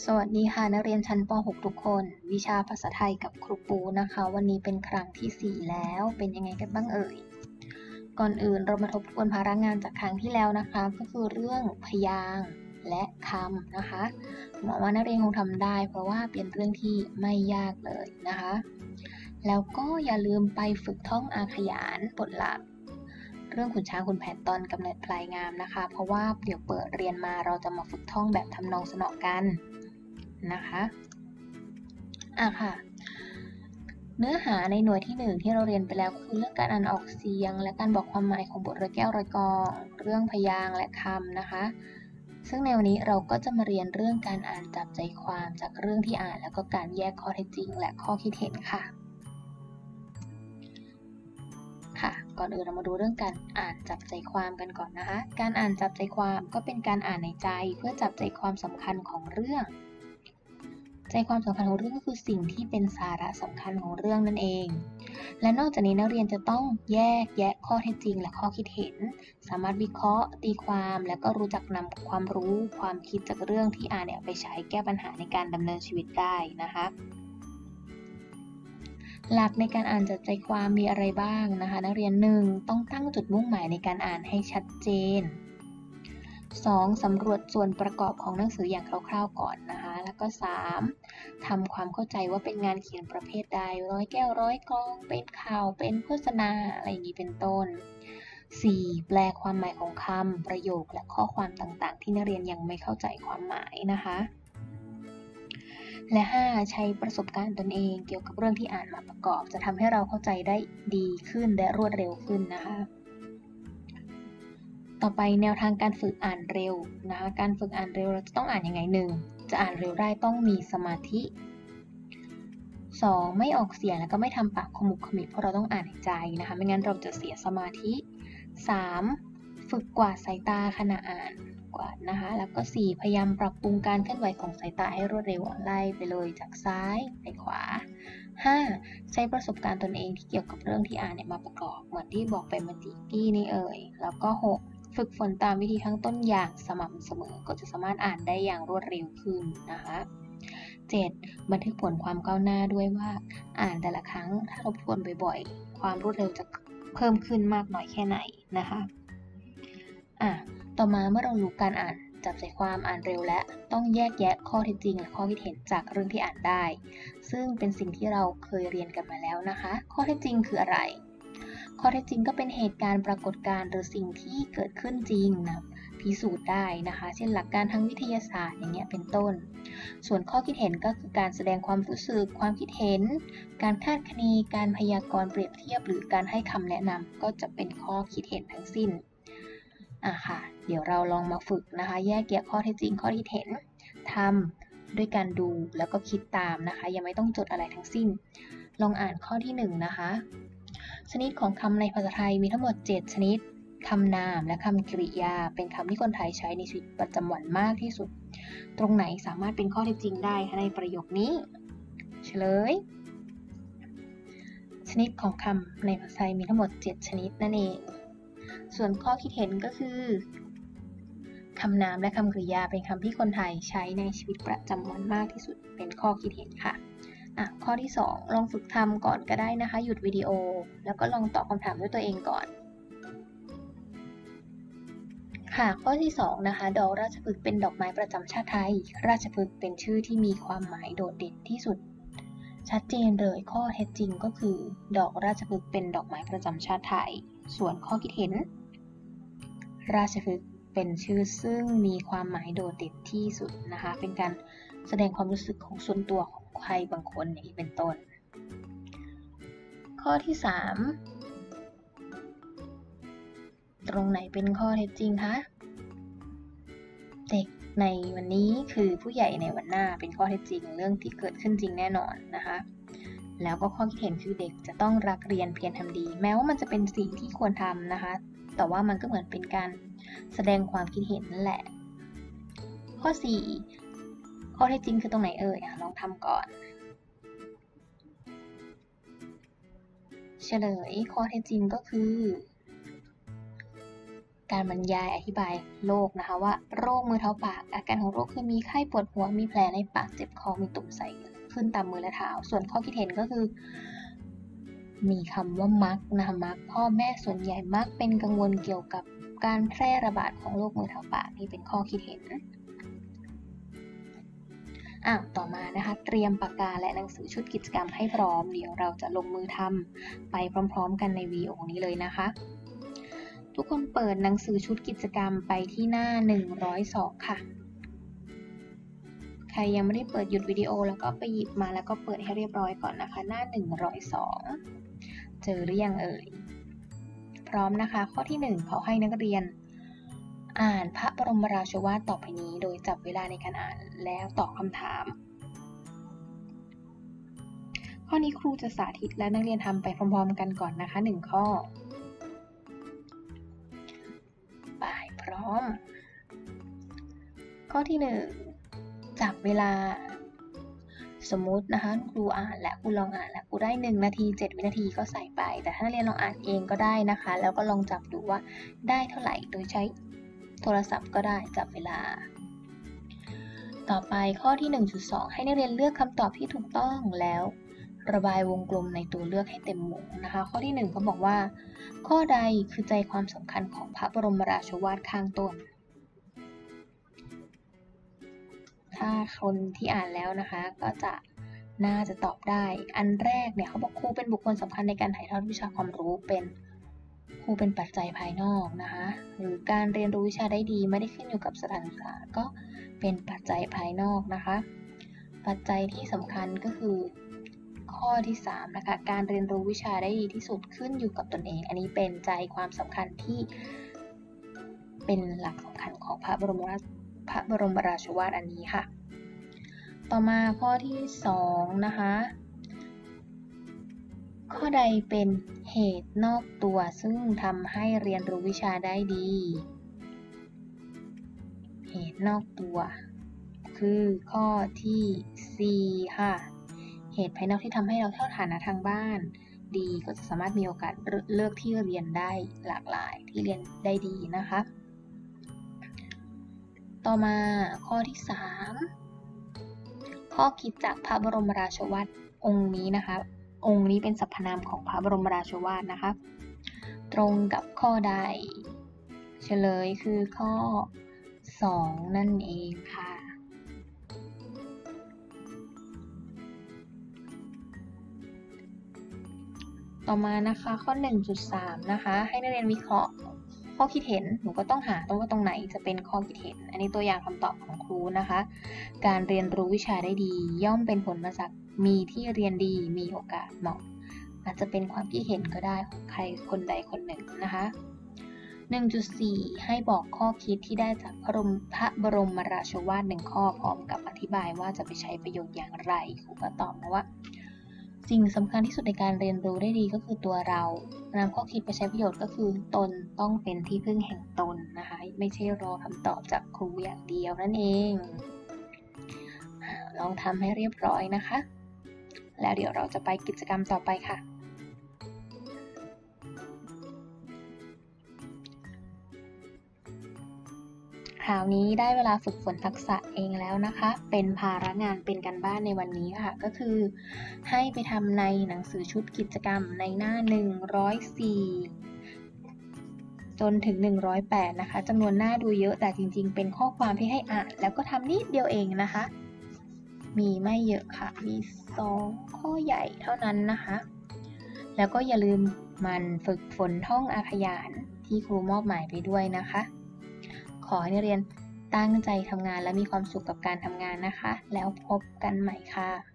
สวัสดีค่ะนักเรียนชั้นป .6 ทุกคน วิชาภาษาไทยกับครูปูนะคะ วันนี้เป็นครั้งที่ 4 แล้วเป็นยังไงกันบ้างเอ่ย ก่อนอื่นเรามาทบทวนภาระงานจากครั้งที่แล้วนะคะ ก็คือเรื่องพยางและคำนะคะหวังว่านักเรียนคงทำได้ เพราะว่าเป็นเรื่องที่ไม่ยากเลยนะคะ แล้วก็อย่าลืมไปฝึกท่องอาขยานบทหลักเรื่องขุนช้างขุนแผนตอนกำเนิดพลายงามนะคะ เพราะว่าเดี๋ยวเปิดเรียนมาเราจะมาฝึกท่องแบบทำนองสนอกัน นะคะอะค่ะเนื้อหาในหน่วยที่หนึ่งที่เราเรียนไปแล้วคือเรื่องการอ่านออกเสียง และการบอกความหมายของบทระแก้วระกองเรื่องพยางค์และคำนะคะ ซึ่งในวันนี้เราก็จะมาเรียนเรื่องการอ่านจับใจความจากเรื่องที่อ่าน แล้วก็การแยกข้อเท็จจริง และข้อคิดเห็นค่ะ ค่ะ ก่อนอื่นเรามาดูเรื่องการอ่านจับใจความกันก่อนนะคะ การอ่านจับใจความก็เป็นการอ่านในใจเพื่อจับใจความสำคัญของเรื่อง ใจความสำคัญของเรื่องก็คือสิ่งที่เป็นสาระสำคัญของเรื่องนั่นเอง และนอกจากนี้นักเรียนจะต้องแยกแยะข้อเท็จจริง และข้อคิดเห็น สามารถวิเคราะห์ ตีความ และก็รู้จักนำความรู้ความคิดจากเรื่องที่อ่านเนี่ยไปใช้แก้ปัญหาในการดำเนินชีวิตได้นะคะหลักในการอ่านจับใจความมีอะไรบ้างนะคะ นักเรียน 1. ต้องตั้งจุดมุ่งหมายในการอ่านให้ชัดเจน 2. สำรวจส่วนประกอบของหนังสืออย่างคร่าวๆก่อนนะคะ แล้วก็ 3. ทำความเข้าใจว่าเป็นงานเขียนประเภทใด ร้อยแก้วร้อยกลอง เป็นข่าว เป็นโฆษณา อะไรอย่างนี้เป็นต้น 4. แปลความหมายของคำ ประโยค และข้อความต่างๆ ที่นักเรียนยังไม่เข้าใจความหมายนะคะ และ 5. ใช้ประสบการณ์ตนเองเกี่ยวกับเรื่องที่อ่านมาประกอบ จะทำให้เราเข้าใจได้ดีขึ้นและรวดเร็วขึ้นนะคะ ต่อไปแนวทางการฝึกอ่านเร็วนะคะ การฝึกอ่านเร็วเราจะต้องอ่านยังไงหนึ่ง จะอ่านเร็วได้ต้องมีสมาธิ 2. ไม่ออกเสียงแล้วก็ไม่ทำปากขมุกขมิบเพราะเราต้องอ่านในใจนะคะ ไม่งั้นเราจะเสียสมาธิ 3. ฝึกกวาดสายตาขณะอ่านกวาดนะคะ แล้วก็ 4. พยายามปรับปรุงการเคลื่อนไหวของสายตาให้รวดเร็วไล่ไปเลยจากซ้ายไปขวา 5. ใช้ประสบการณ์ตนเองที่เกี่ยวกับเรื่องที่อ่านเนี่ยมาประกอบเหมือนที่บอกไปเมื่อกี้นี่เอ่ยแล้วก็ 6. ฝึกฝนตามวิธีข้างต้นอย่างสม่ำเสมอ ก็จะสามารถอ่านได้อย่างรวดเร็วขึ้นนะคะ 7. บันทึกผลความก้าวหน้าด้วยว่า อ่านแต่ละครั้งถ้าทบทวนบ่อยๆ ความรวดเร็วจะเพิ่มขึ้นมากน้อยแค่ไหนนะคะอะต่อมาเมื่อเรารู้การอ่านจับใจความอ่านเร็วและต้องแยกแยะข้อเท็จจริง และข้อคิดเห็นจากเรื่องที่อ่านได้ ซึ่งเป็นสิ่งที่เราเคยเรียนกันมาแล้วนะคะ ข้อเท็จจริงคืออะไร ข้อเท็จจริงก็เป็นเหตุการณ์ปรากฏการณ์หรือสิ่งที่เกิดขึ้นจริงนะพิสูจน์ได้นะคะ เช่นหลักการทางวิทยาศาสตร์อย่างเงี้ยเป็นต้น ส่วนข้อคิดเห็นก็คือการแสดงความรู้สึก ความคิดเห็น การคาดคะเนการพยากรณ์เปรียบเทียบ หรือการให้คำแนะนำก็จะเป็นข้อคิดเห็นทั้งสิ้นอะค่ะ เดี๋ยวเราลองมาฝึกนะคะ แยกแยะข้อเท็จจริงข้อคิดเห็นทำด้วยการดูแล้วก็คิดตามนะคะ ยังไม่ต้องจดอะไรทั้งสิ้น ลองอ่านข้อที่1นนะคะ ชนิดของคำในภาษาไทยมีทั้งหมด 7 ชนิดคำนามและคำกริยา เป็นคำที่คนไทยใช้ในชีวิตประจำวันมากที่สุด ตรงไหนสามารถเป็นข้อเท็จจริงได้ในประโยคนี้เฉลย ชนิดของคำในภาษาไทยมีทั้งหมด 7 ชนิดนั่นเอง ส่วนข้อคิดเห็นก็คือคำนามและคำกริยาเป็นคำที่คนไทยใช้ในชีวิตประจำวันมากที่สุดเป็นข้อคิดเห็นค่ะ อะข้อที่ 2 ลองฝึกทำก่อนก็ได้นะคะ หยุดวิดีโอ แล้วก็ลองตอบคำถามด้วยตัวเองก่อน ค่ะ ข้อที่ 2 นะคะ ดอกราชพฤกษ์เป็นดอกไม้ประจำชาติไทย ราชพฤกษ์เป็นชื่อที่มีความหมายโดดเด่นที่สุด ชัดเจนเลยข้อเท็จจริงก็คือ ดอกราชพฤกษ์เป็นดอกไม้ประจำชาติไทย ส่วนข้อคิดเห็น ราชพฤกษ์เป็นชื่อซึ่งมีความหมายโดดเด่นที่สุดนะคะ เป็นการแสดงความรู้สึกของส่วนตัวของ ใครบางคนอย่างนี้เป็นต้น ข้อที่ 3 ตรงไหนเป็นข้อเท็จจริงคะเด็กในวันนี้คือผู้ใหญ่ในวันหน้าเป็นข้อเท็จจริง เรื่องที่เกิดขึ้นจริงแน่นอนนะคะแล้วก็ข้อคิดเห็นคือเด็กจะต้องรักเรียนเพียรทำดี แม้ว่ามันจะเป็นสิ่งที่ควรทำนะคะ แต่ว่ามันก็เหมือนเป็นการแสดงความคิดเห็นนั่นแหละ ข้อ 4 ข้อเท็จจริงคือตรงไหนเอ่ยอลองทำก่อน เฉลยข้อเท็จจริงก็คือ การบรรยายอธิบายโรคนะคะว่าโรคมือเท้าปาก อาการของโรคคือมีไข้ปวดหัวมีแผลในปากเจ็บคอมีตุ่มใสขึ้นตามมือและเท้า ส่วนข้อคิดเห็นก็คือมีคำว่ามักนะคะมักพ่อแม่ส่วนใหญ่มักเป็นกังวลเกี่ยวกับการแพร่ระบาดของโรคมือเท้าปากนี่เป็นข้อคิดเห็น อะต่อมานะคะเตรียมปากกาและหนังสือชุดกิจกรรมให้พร้อม เดี๋ยวเราจะลงมือทำไปพร้อม ๆ กันในวีดีโอนี้เลยนะคะ ทุกคนเปิดหนังสือชุดกิจกรรมไปที่หน้า 102 ค่ะ ใครยังไม่ได้เปิดหยุดวิดีโอแล้วก็ไปหยิบมาแล้วก็เปิดให้เรียบร้อยก่อนนะคะ หน้า 102 เจอหรือยังเอ่ยพร้อมนะคะ ข้อที่ 1 เขาให้นักเรียน อ่านพระบรมราชวาทต่อไปนี้ โดยจับเวลาในการอ่านแล้วตอบคำถาม ข้อนี้ครูจะสาธิตและนักเรียนทำไปพร้อมๆกันก่อนนะคะ 1 ข้อไปพร้อม ข้อที่ 1 จับเวลา สมมุตินะคะครูอ่านและครูลองอ่านและครูได้ 1 นาที 7 วินาทีก็ใส่ไป แต่ถ้านักเรียนลองอ่านเองก็ได้นะคะ แล้วก็ลองจับดูว่าได้เท่าไหร่โดยใช้ โทรศัพท์ก็ได้จับเวลา ต่อไปข้อที่ 1.2 ให้นักเรียนเลือกคำตอบที่ถูกต้องแล้วระบายวงกลมในตัวเลือกให้เต็มวงนะคะ ข้อที่1เขาบอกว่า ข้อใดคือใจความสำคัญของพระบรมราชวาทข้างต้น ถ้าคนที่อ่านแล้วนะคะ ก็จะน่าจะตอบได้ อันแรกเนี่ยเขาบอกครูเป็นบุคคลสำคัญในการถ่ายทอดวิชาความรู้เป็น ครูเป็นปัจจัยภายนอกนะคะ หรือการเรียนรู้วิชาได้ดีไม่ได้ขึ้นอยู่กับสถานศึกษาก็เป็นปัจจัยภายนอกนะคะ ปัจจัยที่สำคัญก็คือข้อที่3นะคะการเรียนรู้วิชาได้ดีที่สุดขึ้นอยู่กับตนเอง อันนี้เป็นใจความสำคัญที่เป็นหลักสำคัญของพระบรมราชพระบรมราชวาทอันนี้ค่ะ ต่อมาข้อที่2นะคะ ข้อใดเป็นเหตุนอกตัวซึ่งทำให้เรียนรู้วิชาได้ดี เหตุนอกตัว คือข้อที่ 4 ค่ะ เหตุภายนอกที่ทำให้เราเท่าฐานะทางบ้าน ดีก็จะสามารถมีโอกาสเลือกที่เรียนได้หลากหลายที่เรียนได้ดีนะคะ ต่อมาข้อที่ 3 ข้อคิดจากพระบรมราชวัตรองค์นี้นะคะ องค์นี้เป็นสรรพนามของพระบรมราชวาทนะคะ ตรงกับข้อใด เฉลยคือข้อ 2 นั่นเองค่ะ ต่อมานะคะข้อ 1.3 นะคะ ให้นักเรียนวิเคราะห์ข้อคิดเห็น หนูก็ต้องหาตรงว่าตรงไหนจะเป็นข้อคิดเห็น อันนี้ตัวอย่างคำตอบของครูนะคะ การเรียนรู้วิชาได้ดี ย่อมเป็นผลมาจาก มีที่เรียนดีมีโอกาสเหมาะ อาจจะเป็นความคิดเห็นก็ได้ของใครคนใดคนหนึ่งนะคะ 1.4 ให้บอกข้อคิดที่ได้จากพระบรมพระบรมราชวาทหนึ่งข้อพร้อมกับอธิบายว่าจะไปใช้ประโยชน์อย่างไรครูก็ตอบมาว่า สิ่งสำคัญที่สุดในการเรียนรู้ได้ดีก็คือตัวเรานำข้อคิดไปใช้ประโยชน์ก็คือตนต้องเป็นที่พึ่งแห่งตนนะคะ ไม่ใช่รอคำตอบจากครูอย่างเดียวนั่นเองลองทำให้เรียบร้อยนะคะ แล้วเดี๋ยวเราจะไปกิจกรรมต่อไปค่ะ คราวนี้ได้เวลาฝึกฝนทักษะเองแล้วนะคะ เป็นภาระงานเป็นการบ้านในวันนี้ค่ะ ก็คือ ให้ไปทำในหนังสือชุดกิจกรรมในหน้า 104จนถึง 108 นะคะจำนวนหน้าดูเยอะแต่จริง ๆ เป็นข้อความที่ให้อ่าน แล้วก็ทำนิดเดียวเองนะคะ มีไม่เยอะค่ะ มีสองข้อใหญ่เท่านั้นนะคะ แล้วก็อย่าลืมมันฝึกฝนท่องอาขยานที่ครูมอบหมายไปด้วยนะคะ ขอให้นักเรียนตั้งใจทำงานและมีความสุขกับการทำงานนะคะ แล้วพบกันใหม่ค่ะ